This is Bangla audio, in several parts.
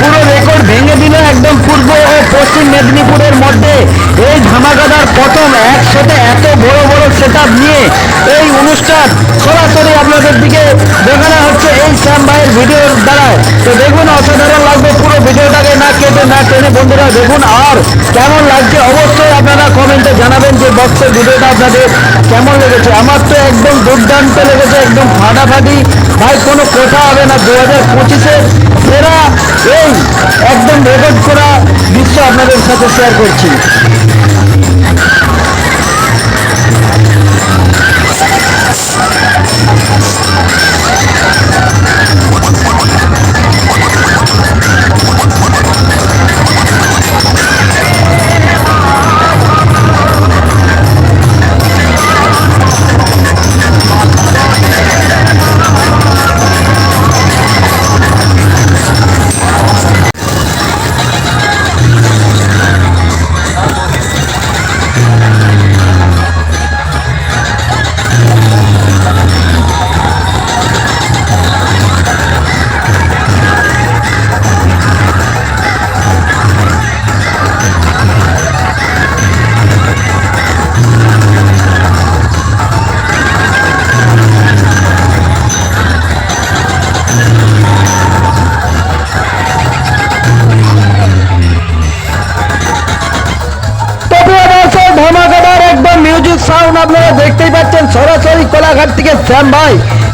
পুরো রেকর্ড ভেঙে দিল একদম পূর্ব ও পশ্চিম মেদিনীপুরের মধ্যে। এই ধামাকাদার প্রথম একসাথে এত বড় বড় সেট নিয়ে এই অনুষ্ঠান সরাসরি আপনাদের দিকে দেখানো হচ্ছে এই শ্যাম ভাইয়ের ভিডিওর দ্বারা তো দেখুন, অসাধারণ লাগবে পুরো ভিডিওটাকে না কেটে, না টেনে। বন্ধুরা, দেখুন আর কেমন লাগছে? অবশ্যই আপনারা কমেন্টে জানাবেন যে বক্সের ভিডিওটা আপনাদের কেমন লেগেছে। আমার তো একদম দুর্দান্ত লেগেছে, একদম ফাটাফাটি। ভাই, কোনো কথা হবে না। দু হাজার পঁচিশে সেরা এই একদম রেকর্ড করা দৃশ্য আপনাদের সাথে শেয়ার করছি। সাউন্ড আপনারা দেখতেই পাচ্ছেন, সরাসরি কোলাঘাট থেকে শ্যাম ভাই।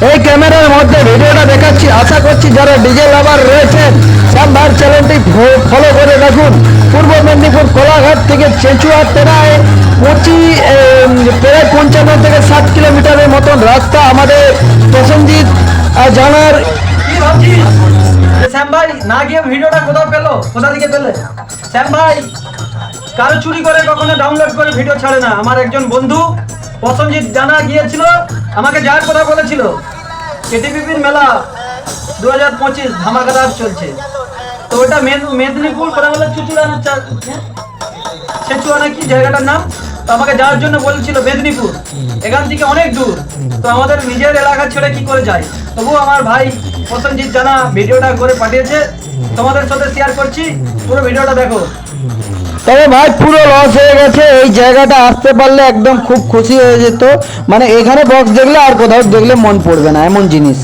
এই ক্যামেরার মধ্যে ভিডিওটা দেখাচ্ছি। আশা করছি যারা ডিজে লাভার রয়েছেন, শ্যাম ভাইয়ের চ্যানেলটি ফলো করে দেখুন পূর্ব মেদিনীপুর কোলাঘাট থেকে চেঁচুয়া তেরায় পঁচি প্রায় পঞ্চান্ন থেকে ষাট কিলোমিটারের মতন রাস্তা আমাদের প্রসেনজিৎ জানার। শ্যাম ভাই, না গিয়ে ভিডিওটা কোথাও পেল? কোথা পেলে? শ্যাম ভাই কারও চুরি করে কখনো ডাউনলোড করে ভিডিও ছাড়ে না। আমার একজন বন্ধু প্রসঞ্জিৎ জানা গিয়েছিল, আমাকে যাওয়ার কথা বলেছিল। কেটিপিপির মেলা দু হাজার পঁচিশ ধামাকাদার চলছে। তো ওটা মেদ- মেদিনীপুর করে বলে? চুচুড়ানা ছেচুয়া নাকি জায়গাটার নাম? তো আমাকে যাওয়ার জন্য বলছিল মেদিনীপুর। এখান থেকে অনেক দূর। তো আমাদের নিজের এলাকা ছেড়ে কি করে যাই তবু আমার ভাই প্রসেনজিৎ জানা ভিডিওটা করে পাঠিয়েছে। তোমাদের সাথে শেয়ার করছি। পুরো ভিডিওটা দেখো। তবে ভাই পুরো লস হয়ে গেছে, এই জায়গাটা আসতে পারলে একদম খুব খুশি হয়ে যেত। মানে এখানে বক্স দেখলে আর কোথাও দেখলে মন পড়বে না, এমন জিনিস।